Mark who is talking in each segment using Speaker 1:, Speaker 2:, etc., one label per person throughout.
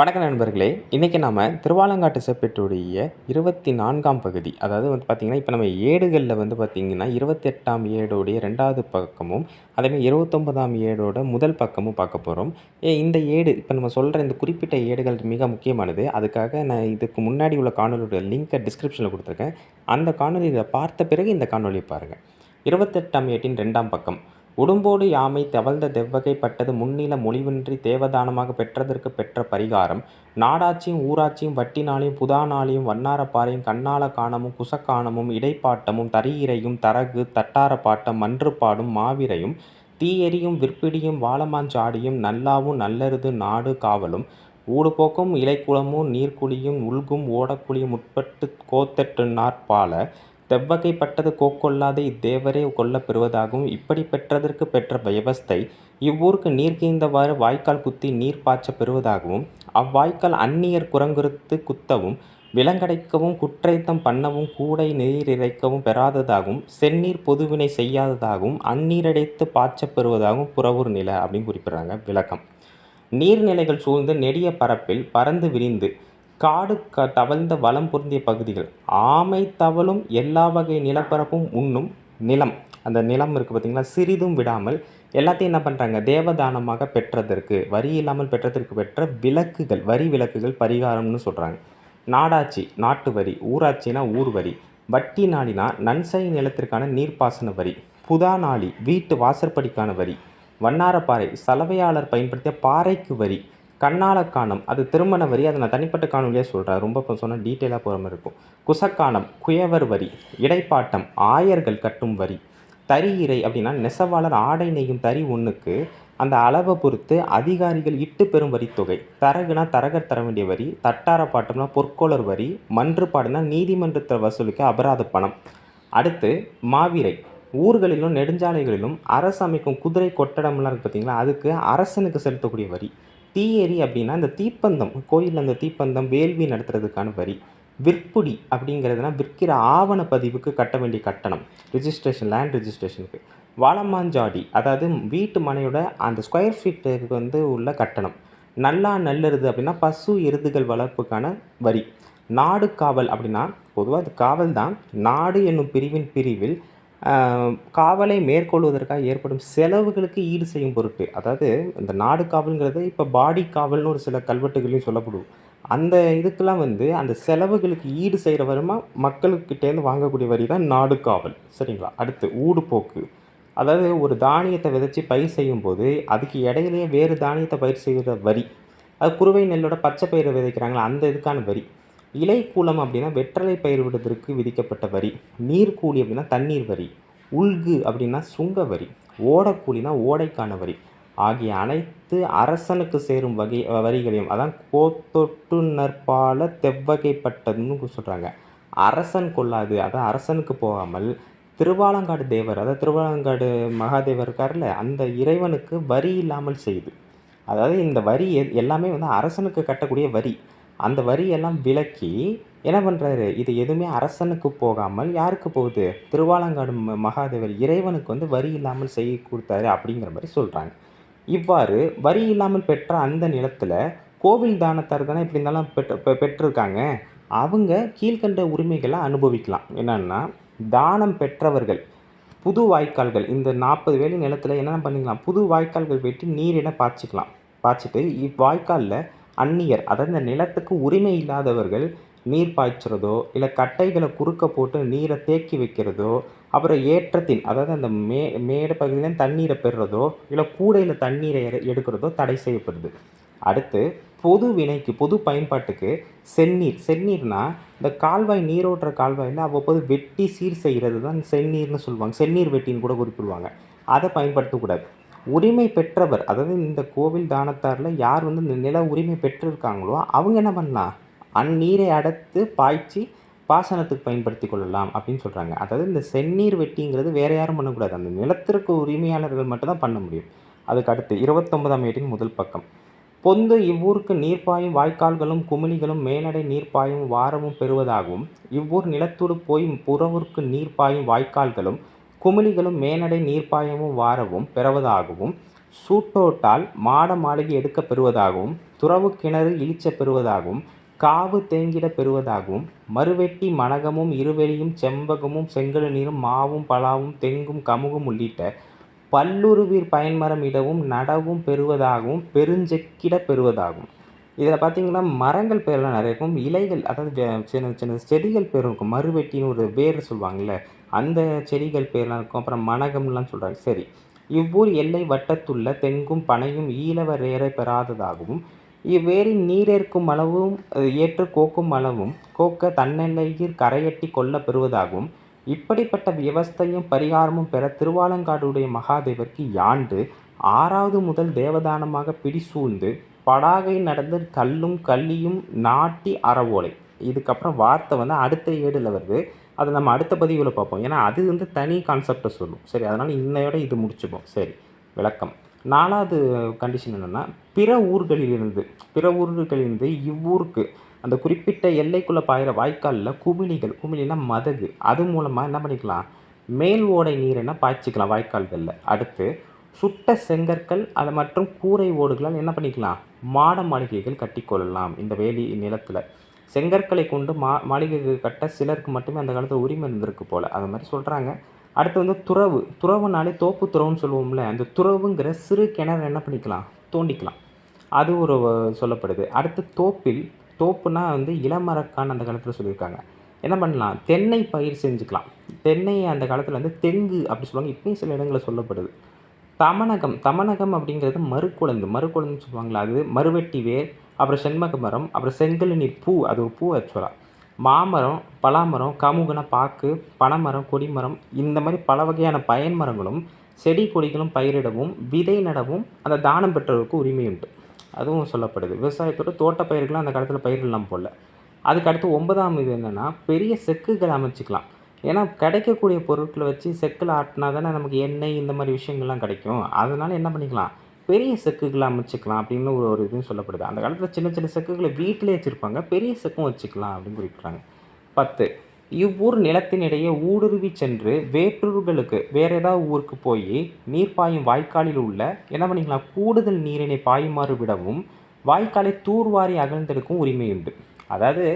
Speaker 1: வணக்க நண்பர்களே. இன்றைக்கி நம்ம திருவாலங்காட்டு செப்பேட்டுடைய இருபத்தி நான்காம் பகுதி. அதாவது வந்து பார்த்திங்கன்னா இப்போ நம்ம ஏடுகளில் வந்து பார்த்திங்கன்னா இருபத்தெட்டாம் ஏடோடைய ரெண்டாவது பக்கமும் அதேமாதிரி இருபத்தொம்பதாம் ஏடோட முதல் பக்கமும் பார்க்க போகிறோம் ஏ இந்த ஏடு இப்போ நம்ம சொல்கிற இந்த குறிப்பிட்ட ஏடுகள் மிக முக்கியமானது. அதுக்காக நான் இதுக்கு முன்னாடி உள்ள காணொலியோட லிங்க்கை டிஸ்கிரிப்ஷனில் கொடுத்துருக்கேன். அந்த காணொலியில் பார்த்த பிறகு இந்த காணொலியை பாருங்கள் இருபத்தெட்டாம் ஏட்டின் ரெண்டாம் பக்கம். உடும்போடு யாமை தவழ்ந்த தெவ்வகைப்பட்டது முன்னில மொழிவின்றி தேவதானமாக பெற்றதற்கு பெற்ற பரிகாரம். நாடாட்சியும் ஊராட்சியும் வட்டினாலையும் புதானாலையும் வண்ணாரப்பாறையும் கண்ணால காணமும் குசக்காணமும் இடைப்பாட்டமும் தரியிரையும் தரகு தட்டாரப்பாட்டம் மன்றுப்பாடும் மாவிரையும் தீயெறியும் விற்பிடியும் வாழமாஞ்சாடியும் நல்லாவும் நல்லருது நாடு காவலும். ஊடுபோக்கும் இலைக்குளமும் நீர்க்குழியும் உள்கும் ஓடக்குழியும் உட்பட்டு கோத்தெட்டு நாற்பால தெவ்வகைப்பட்டது கோக்கொள்ளாத இத்தேவரே கொல்லப் பெறுவதாகவும் இப்படி பெற்றதற்கு பெற்ற வியவஸ்தை இவ்வூருக்கு நீர் கீழ்ந்தவாறு வாய்க்கால் குத்தி நீர் பாய்ச்ச பெறுவதாகவும் அவ்வாய்க்கால் அந்நியர் குரங்குறுத்து குத்தவும் விலங்கடைக்கவும் குற்றைத்தம் பண்ணவும் கூடை நீர் இறைக்கவும் பெறாததாகவும் செந்நீர் பொதுவினை செய்யாததாகவும் அந்நீரடைத்து பாய்ச்சப் பெறுவதாகவும் புறவூர் நில அப்படின்னு குறிப்பிடுறாங்க. விளக்கம். நீர்நிலைகள் சூழ்ந்து நெடிய பரப்பில் பறந்து விரிந்து காடு க தவழ்ந்த வளம் பொருந்திய பகுதிகள். ஆமை தவழும் எல்லா வகை நிலப்பரப்பும் உண்ணும் நிலம். அந்த நிலம் இருக்குது பார்த்திங்களா சிறிதும் விடாமல் எல்லாத்தையும் என்ன பண்ணுறாங்க தேவதானமாக பெற்றதற்கு வரி இல்லாமல் பெற்றதற்கு பெற்ற விலக்குகள் வரி விலக்குகள் பரிகாரம்னு சொல்கிறாங்க நாடாட்சி நாட்டு வரி ஊராட்சினா ஊர் வரி. வட்டி நாடினா நன்சை நிலத்திற்கான நீர்ப்பாசன வரி. புதா நாளி வீட்டு வாசற்படிக்கான வரி. வண்ணாரப்பாறை சலவையாளர் பயன்படுத்திய பாறைக்கு வரி. கண்ணால காணம். அது திருமண வரி அதை நான் தனிப்பட்ட காணொலியாக சொல்கிறேன் ரொம்ப இப்போ சொன்னால் டீட்டெயிலாக போகிற மாதிரி இருக்கும். குசக்கானம் குயவர் வரி இடைப்பாட்டம் ஆயர்கள் கட்டும் வரி தறி இறை அப்படின்னா நெசவாளர் ஆடை நெய்யும் தறி ஒன்றுக்கு அந்த அளவை பொறுத்து அதிகாரிகள் இட்டு பெறும் வரித்தொகை தரகுனா தரகர் தர வேண்டிய வரி தட்டார பாட்டம்னா பொற்கோளர் வரி மன்றுபாடுனா நீதிமன்றத்தில் வசூலிக்க அபராத பணம். அடுத்து மாவிரை ஊர்களிலும் நெடுஞ்சாலைகளிலும் அரசு அமைக்கும் குதிரை கொட்டடம்லாம் இருக்குது பார்த்தீங்களா அதுக்கு அரசனுக்கு செலுத்தக்கூடிய வரி. தீயெறி அப்படின்னா இந்த தீப்பந்தம் கோயிலில் அந்த தீப்பந்தம் வேள்வி நடத்துறதுக்கான வரி. விற்புடி அப்படிங்கிறதுனா விற்கிற ஆவண பதிவுக்கு கட்ட வேண்டிய கட்டணம். ரிஜிஸ்ட்ரேஷன் லேண்ட் ரிஜிஸ்ட்ரேஷனுக்கு வாழமாஞ்சாடி அதாவது வீட்டு மனையோட அந்த ஸ்கொயர் ஃபீட்டுக்கு வந்து உள்ள கட்டணம். நல்லா நல்லெருது அப்படின்னா பசு எருதுகள் வளர்ப்புக்கான வரி. நாடு காவல் அப்படின்னா பொதுவாக அது காவல் தான் நாடு என்னும் பிரிவின் பிரிவில் காவலை மேற்கொள்வதற்காக ஏற்படும் செலவுகளுக்கு ஈடு செய்யும் பொருட்டு அதாவது இந்த நாடு காவல்ங்கிறது இப்போ பாடி காவல்னு ஒரு சில கல்வெட்டுகளையும் சொல்லப்படும். அந்த இதுக்கெல்லாம் வந்து அந்த செலவுகளுக்கு ஈடு செய்கிற வருமா மக்களுக்கிட்டேருந்து வாங்கக்கூடிய வரி தான் நாடு காவல். சரிங்களா? அடுத்து ஊடு போக்கு. அதாவது ஒரு தானியத்தை விதைச்சி பயிர் செய்யும் போது அதுக்கு இடையிலேயே வேறு தானியத்தை பயிர் செய்கிற வரி அது குறுவை நெல்லோட பச்சை பயிரை விதைக்கிறாங்களா அந்த இதுக்கான வரி. இலைக்கூலம் அப்படின்னா வெற்றலை பயிரிடுவதற்கு விதிக்கப்பட்ட வரி. நீர்க்கூலி அப்படின்னா தண்ணீர் வரி. உள்கு அப்படின்னா சுங்க வரி. ஓடக்கூலினா ஓடைக்கான வரி. ஆகிய அனைத்து அரசனுக்கு சேரும் வகை வரிகளையும் அதான் கோத்தொட்டு நற்பால தெவ்வகைப்பட்டதுன்னு சொல்கிறாங்க அரசன் கொள்ளாது அதான் அரசனுக்கு போகாமல் திருவாலங்காடு தேவர் அதாவது திருவாலங்காடு மகாதேவர் இருக்கார்ல அந்த இறைவனுக்கு வரி இல்லாமல் செய்யுது அதாவது இந்த வரி எல்லாமே வந்து அரசனுக்கு கட்டக்கூடிய வரி. அந்த வரியெல்லாம் விலக்கி என்ன பண்ணுறாரு இது எதுவுமே அரசனுக்கு போகாமல் யாருக்கு போகுது? திருவாலங்காடு மகாதேவர் இறைவனுக்கு வந்து வரி இல்லாமல் செய்ய கொடுத்தாரு அப்படிங்கிற மாதிரி சொல்கிறாங்க இவ்வாறு வரி இல்லாமல் பெற்ற அந்த நிலத்தில் கோவில் தானத்தார் தானே இப்படி இருந்தாலும் பெற்று பெற்றிருக்காங்க. அவங்க கீழ்கண்ட உரிமைகளை அனுபவிக்கலாம். என்னென்னா தானம் பெற்றவர்கள் புது வாய்க்கால்கள் இந்த நாற்பது வேலி நிலத்தில் என்னென்ன பண்ணிக்கலாம்? புது வாய்க்கால்கள் வெட்டி நீரிட பாய்ச்சிக்கலாம். பாய்ச்சிட்டு இவ்வாய்க்காலில் அந்நியர் அதாவது இந்த நிலத்துக்கு உரிமை இல்லாதவர்கள் நீர் பாய்ச்சுறதோ இல்லை கட்டைகளை குறுக்க போட்டு நீரை தேக்கி வைக்கிறதோ அப்புறம் ஏற்றத்தின் அதாவது அந்த மே மேடு பகுதியில் தண்ணீரை பெறுறதோ இல்லை கூடையில் தண்ணீரை எடுக்கிறதோ தடை செய்யப்படுது. அடுத்து பொது வினைக்கு பொது பயன்பாட்டுக்கு செந்நீர். செந்நீர்னால் இந்த கால்வாய் நீரோட்டுற கால்வாயில் அவ்வப்போது வெட்டி சீர் செய்கிறது தான் செந்நீர்னு சொல்லுவாங்க. செந்நீர் வெட்டின்னு கூட குறிப்பிடுவாங்க. அதை பயன்படுத்தக்கூடாது. உரிமை பெற்றவர் அதாவது இந்த கோவில் தானத்தாரில் யார் வந்து இந்த நில உரிமை பெற்றிருக்காங்களோ அவங்க என்ன பண்ணலாம்? அந்நீரை அடைத்து பாய்ச்சி பாசனத்துக்கு பயன்படுத்தி கொள்ளலாம் அப்படின்னு சொல்கிறாங்க அதாவது இந்த செந்நீர் வெட்டிங்கிறது வேறு யாரும் பண்ணக்கூடாது. அந்த நிலத்திற்கு உரிமையாளர்கள் மட்டும்தான் பண்ண முடியும். அதுக்கு அடுத்து இருபத்தொன்பதாம் ஏட்டின் முதல் பக்கம். பொந்து இவ்வூருக்கு நீர்ப்பாயும் வாய்க்கால்களும் குமிழிகளும் மேலடை நீர்ப்பாயும் வாரமும் பெறுவதாகவும் இவ்வூர் நிலத்தோடு போய் புறவூருக்கு நீர்ப்பாயும் வாய்க்கால்களும் குமிழிகளும் மேனடை நீர்ப்பாயமும் வாரவும் பெறுவதாகவும் சூட்டோட்டால் மாட மாளிகை எடுக்கப் பெறுவதாகவும் துறவு கிணறு இழிச்சப் பெறுவதாகவும் காவு தேங்கிடப் பெறுவதாகவும் மறுவெட்டி மணகமும் இருவெளியும் செம்பகமும் செங்கல் நீரும் மாவும் பலாவும் தெங்கும் கமுகும் உள்ளிட்ட பல்லுருவிற் பயன்மரம் இடவும் நடவும் பெறுவதாகவும் பெருஞ்செக்கிடப் பெறுவதாகும் இதில் பார்த்தீங்கன்னா மரங்கள் பேர்லாம் நிறைய இருக்கும். இலைகள் அதாவது சின்ன சின்ன செடிகள் பேர் இருக்கும். மறுவெட்டின்னு ஒரு வேர் சொல்லுவாங்கள்ல அந்த செடிகள் பேர்லாம் இருக்கும். அப்புறம் மணகம்லாம் சொல்கிறாங்க சரி இவ்வூர் எல்லை வட்டத்துள்ள தெங்கும் பனையும் ஈழவர் ஏற பெறாததாகவும் இவ்வேரின் நீரேற்கும் அளவும் ஏற்று கோக்கும் அளவும் கோக்க தன்னெல்லையில் கரையட்டி கொள்ளப் பெறுவதாகவும் இப்படிப்பட்ட வியவஸ்தையும் பரிகாரமும் பெற திருவாலங்காடுடைய மகாதேவருக்கு யாண்டு ஆறாவது முதல் தேவதானமாக பிடிசூழ்ந்து படாகை நடந்து கல்லும் கல்லியும் நாட்டி அறவோலை. இதுக்கப்புறம் வார்த்தை வந்து அடுத்த ஏடில் வருது. அதை நம்ம அடுத்த பதிவில் பார்ப்போம். ஏன்னா அது வந்து தனி கான்செப்டை சொல்லும். சரி அதனால் இன்னையோட இது முடிச்சுப்போம். சரி விளக்கம். நாலாவது கண்டிஷன் என்னென்னா பிற ஊர்களிலிருந்து பிற ஊர்களிலிருந்து இவ்வூருக்கு அந்த குறிப்பிட்ட எல்லைக்குள்ளே பாயிற வாய்க்காலில் குமிழிகள் குமிழினா மதகு. அது மூலமாக என்ன பண்ணிக்கலாம்? மேல் ஓடை நீரை பாய்ச்சிக்கலாம் வாய்க்கால்களில். அடுத்து சுட்ட செங்கற்கள் அது மற்றும் கூரை ஓடுகளால் என்ன பண்ணிக்கலாம்? மாட மாளிகைகள் கட்டிக்கொள்ளலாம் இந்த வேலி நிலத்தில் செங்கற்களை கொண்டு மா மாளிகைகள் கட்ட சிலருக்கு மட்டுமே அந்த காலத்தில் உரிமை இருந்திருக்கு போல். அது மாதிரி சொல்கிறாங்க அடுத்து வந்து துறவு. துறவுனாலே தோப்பு துறவுன்னு சொல்லுவோம்ல. அந்த துறவுங்கிற சிறு கிணறு என்ன பண்ணிக்கலாம்? தோண்டிக்கலாம். அது ஒரு சொல்லப்படுது. அடுத்து தோப்பில் தோப்புனா வந்து இளமரக்கான் அந்த காலத்தில் சொல்லியிருக்காங்க. என்ன பண்ணலாம்? தென்னை பயிர் செஞ்சுக்கலாம். தென்னை அந்த காலத்தில் வந்து தெங்கு அப்படி சொல்லுவாங்க. இப்பயும் சில இடங்களில் சொல்லப்படுது. தமனகம் தமனகம் அப்படிங்கிறது மறுக்குழந்து மறுக்குழந்துன்னு சொல்லுவாங்களா அது மறுவெட்டி வேர் அப்புறம் செண்மக மரம் அப்புறம் செங்கலனி பூ அது ஒரு பூ ஆக்சுவலாக மாமரம் பலாமரம் கமுகுன பாக்கு பனைமரம் கொடிமரம் இந்த மாதிரி பல வகையான பயன் மரங்களும் செடி கொடிகளும் பயிரிடவும் விதை நடவும் அந்த தானம் பெற்றவருக்கு உரிமை உண்டு. அதுவும் சொல்லப்படுது. விவசாயத்தோட தோட்ட பயிர்களும் அந்த காலத்தில் பயிரிடலாம் போல அதுக்கு அடுத்து ஒன்பதாம் இது என்னென்னா பெரிய செக்குகள் அமைச்சிக்கலாம். ஏன்னா கிடைக்கக்கூடிய பொருட்களை வச்சு செக்கில் ஆட்டினா தானே நமக்கு எண்ணெய் இந்த மாதிரி விஷயங்கள்லாம் கிடைக்கும். அதனால என்ன பண்ணிக்கலாம்? பெரிய செக்குகளை அமைச்சிக்கலாம் அப்படின்னு ஒரு ஒரு இதுவும் சொல்லப்படுது. அந்த காலத்தில் சின்ன சின்ன செக்குகளை வீட்டிலே வச்சுருப்பாங்க. பெரிய செக்கும் வச்சுக்கலாம் அப்படின்னு குறிப்பிட்றாங்க. பத்து இவ்வூர் நிலத்தினிடையே ஊடுருவி சென்று வேற்றூர்களுக்கு வேறு ஏதாவது ஊருக்கு போய் நீர் பாயும் வாய்க்காலில் உள்ள என்ன பண்ணிக்கலாம்? கூடுதல் நீரினை பாயுமாறு விடவும் வாய்க்காலை தூர்வாரி அகழ்ந்தெடுக்கும் உரிமை உண்டு அதாவது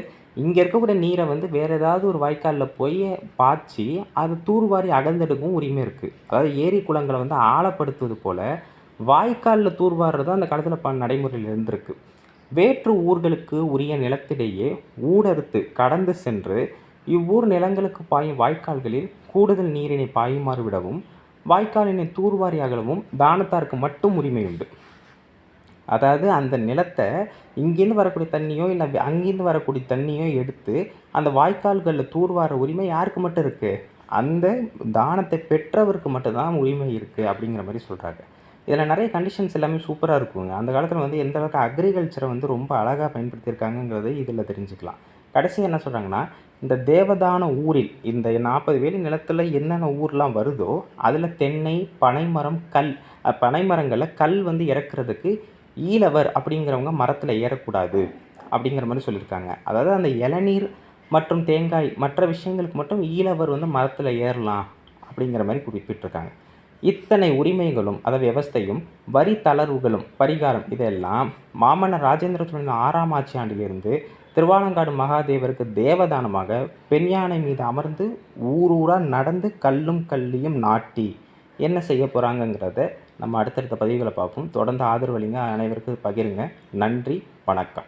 Speaker 1: இங்கே இருக்கக்கூடிய நீரை வந்து வேறு ஏதாவது ஒரு வாய்க்காலில் போய் பாய்ச்சி அது தூர்வாரி அகழ்ந்தெடுக்கும் உரிமை இருக்குது அதாவது ஏரி குளங்களை வந்து ஆழப்படுத்துவது போல் வாய்க்காலில் தூர்வாடுறது அந்த காலத்தில் ப நடைமுறையில் இருந்திருக்கு. வேற்று ஊர்களுக்கு உரிய நிலத்திலேயே ஊடறுத்து கடந்து சென்று இவ்வூர் நிலங்களுக்கு பாயும் வாய்க்கால்களில் கூடுதல் நீரினை பாயுமாறு விடவும் வாய்க்காலினை தூர்வாரி அகலவும் தானத்தாருக்கு மட்டும் உரிமை உண்டு. அதாவது அந்த நிலத்தை இங்கேருந்து வரக்கூடிய தண்ணியோ இல்லை அங்கேருந்து வரக்கூடிய தண்ணியோ எடுத்து அந்த வாய்க்கால்களில் தூர்வார உரிமை யாருக்கு மட்டும் இருக்குது அந்த தானத்தை பெற்றவருக்கு மட்டும்தான் உரிமை இருக்குது அப்படிங்கிற மாதிரி சொல்கிறாங்க இதில் நிறைய கண்டிஷன்ஸ் எல்லாமே சூப்பராக இருக்குங்க. அந்த காலத்தில் வந்து எந்த அளவுக்கு அக்ரிகல்ச்சரை வந்து ரொம்ப அழகாக பயன்படுத்தியிருக்காங்கங்கிறதை இதில் தெரிஞ்சுக்கலாம். கடைசி என்ன சொல்கிறாங்கன்னா இந்த தேவதான ஊரில் இந்த நாற்பது வேலி நிலத்தில் என்னென்ன ஊர்லாம் வருதோ அதில் தென்னை பனைமரம் கல் அஹ், பனைமரங்களில் கல் வந்து இறக்குறதுக்கு ஈழவர் அப்படிங்கிறவங்க மரத்தில் ஏறக்கூடாது அப்படிங்கிற மாதிரி சொல்லியிருக்காங்க. அதாவது அந்த இளநீர் மற்றும் தேங்காய் மற்ற விஷயங்களுக்கு மட்டும் ஈழவர் வந்து மரத்தில் ஏறலாம் அப்படிங்கிற மாதிரி குறிப்பிட்டிருக்காங்க. இத்தனை உரிமைகளும் அதாவது வியவஸ்தையும் வரி தளர்வுகளும் பரிகாரம் இதெல்லாம் மாமன்னர் ராஜேந்திர சோழன் ஆறாம் ஆட்சி ஆண்டிலிருந்து திருவாலங்காடு மகாதேவருக்கு தேவதானமாக பெண் யானை மீது அமர்ந்து ஊர் ஊராக நடந்து கல்லும் கல்லியும் நாட்டி என்ன செய்ய போகிறாங்கங்கிறத நம்ம அடுத்தடுத்த பதிவுகளை பார்ப்போம். தொடர்ந்து ஆதரவளிங்க அனைவருக்கும் பகிருங்க. நன்றி. வணக்கம்.